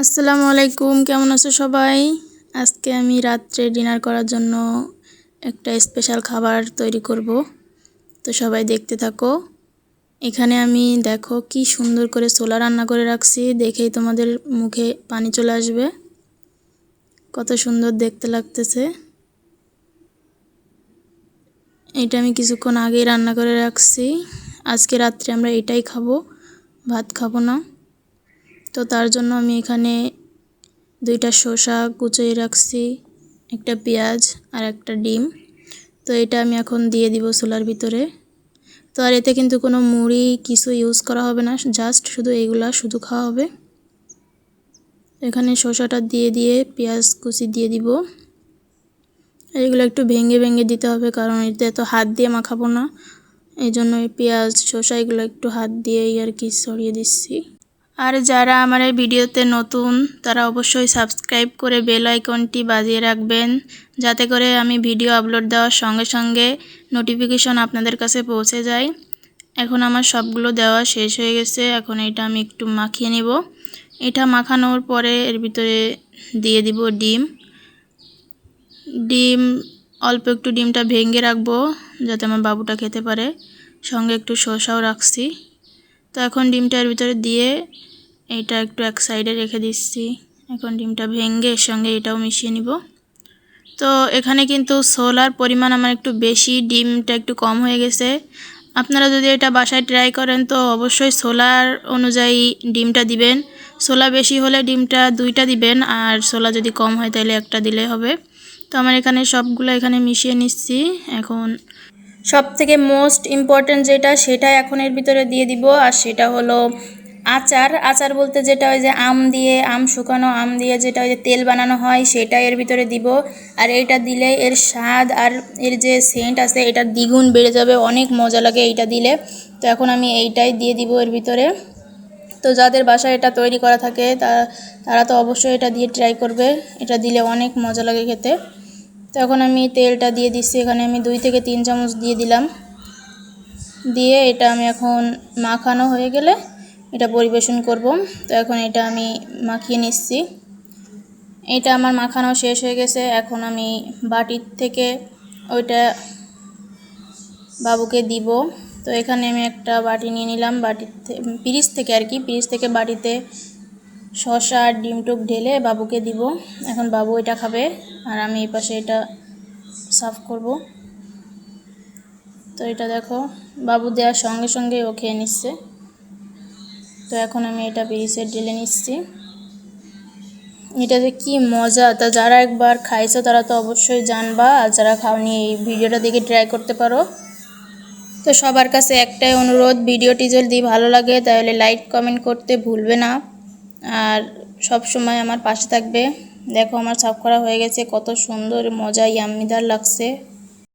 আসসালামু আলাইকুম, কেমন আছো সবাই? আজকে আমি রাত্রে ডিনার করার জন্য একটা স্পেশাল খাবার তৈরি করব। তো সবাই দেখতে থাকো। এখানে আমি দেখো কি সুন্দর করে ছোলা রান্না করে রাখছি, দেখেই তোমাদের মুখে পানি চলে আসবে। কত সুন্দর দেখতে লাগতেছে। এটা আমি কিছুক্ষণ আগেই রান্না করে রাখছি। আজকে রাত্রে আমরা এটাই খাব, ভাত খাব না। তো তার জন্য আমি এখানে দুইটা শসা কুচিয়ে রাখছি, একটা পেঁয়াজ আর একটা ডিম। তো এটা আমি এখন দিয়ে দিব চুলার ভিতরে। তো আর এতে কিন্তু কোনো মুড়ি কিছু ইউজ করা হবে না, জাস্ট শুধু এইগুলা শুধু খাওয়া হবে। এখানে শসাটা দিয়ে দিয়ে পেঁয়াজ কুচি দিয়ে দিব। এইগুলো একটু ভেঙে ভেঙে দিতে হবে কারণ এতে তো হাত দিয়ে মাখাবো না। এই জন্য পেঁয়াজ, শসা এগুলো একটু হাত দিয়েই আর কি সরিয়ে দিচ্ছি। আর যারা আমার এই ভিডিওতে নতুন, তারা অবশ্যই সাবস্ক্রাইব করে বেল আইকনটি বাজিয়ে রাখবেন, যাতে করে আমি ভিডিও আপলোড দেওয়ার সঙ্গে সঙ্গে নোটিফিকেশন আপনাদের কাছে পৌঁছে যায়। এখন আমার সবগুলো দেওয়া শেষ হয়ে গেছে, এখন এটা আমি একটু মাখিয়ে নিব। এটা মাখানোর পরে এর ভিতরে দিয়ে দিব ডিম। ডিম, অল্প একটু ডিমটা ভেঙে রাখব, যাতে আমার বাবুটা খেতে পারে। সঙ্গে একটু শসাও রাখছি। তো এখন ডিমটা এর ভিতরে দিয়ে এটা একটু এক সাইডে রেখে দিচ্ছি। এখন ডিমটা ভেঙে এর সঙ্গে এটাও মিশিয়ে নিব। তো এখানে কিন্তু সোলার পরিমাণ আমার একটু বেশি, ডিমটা একটু কম হয়ে গেছে। আপনারা যদি এটা বাসায় ট্রাই করেন তো অবশ্যই সোলার অনুযায়ী ডিমটা দিবেন। সোলা বেশি হলে ডিমটা দুইটা দিবেন আর সোলা যদি কম হয় তাহলে একটা দিলে হবে। তো আমার এখানে সবগুলো এখানে মিশিয়ে নিচ্ছি। এখন সব থেকে মোস্ট ইম্পর্ট্যান্ট যেটা, সেটা এখন এর ভিতরে দিয়ে দিব। আর সেটা হলো আচার আচার বলতে যেটা ওই যে আম দিয়ে, আম শুকানো আম দিয়ে যেটা ওই যে তেল বানানো হয়, সেটা এর ভিতরে দিব। আর এটা দিলে এর স্বাদ আর এর যে সেন্ট আছে, এটা দ্বিগুণ বেড়ে যাবে, অনেক মজা লাগে এইটা দিলে। তো এখন আমি এইটাই দিয়ে দিব এর ভিতরে। তো যাদের বাসায় এটা তৈরি করা থাকে তারা তারা তো অবশ্যই এটা দিয়ে ট্রাই করবে। এটা দিলে অনেক মজা লাগে খেতে। তো এখন আমি তেলটা দিয়ে দিচ্ছি, এখানে আমি দুই থেকে তিন চামচ দিয়ে দিলাম। দিয়ে এটা আমি এখন মাখানো হয়ে গেলে এটা পরিবেশন করব। তো এখন এটা আমি মাখিয়ে নিচ্ছি। এটা আমার মাখানো শেষ হয়ে গেছে। এখন আমি বাটির থেকে ওইটা বাবুকে দিব। তো এখানে আমি একটা বাটি নিয়ে নিলাম। বাটির পিরিচ থেকে আর কি, পিরিচ থেকে বাটিতে শসা আর ডিম টুক ঢেলে বাবুকে দিব। এখন বাবু এটা খাবে আর আমি এই পাশে এটা সাফ করব। তো এটা দেখো, বাবু দেওয়ার সঙ্গে সঙ্গে ও খেয়ে নিচ্ছে। তো এখন আমি এটা পিরিচে ঢেলে নিচ্ছি। এটা যে কী মজা, তা যারা একবার খাইছো তারা তো অবশ্যই জানবা, আর যারা খাওনি এই ভিডিওটা দেখে ট্রাই করতে পারো। তো সবার কাছে একটাই অনুরোধ, ভিডিওটি যদি ভালো লাগে তাহলে লাইক কমেন্ট করতে ভুলবে না। আর সব সময় আমার পাশে থাকবে। দেখো আমার সাফ করা হয়ে গেছে, কত সুন্দর মজা ইয়াম্মিদার লাগছে।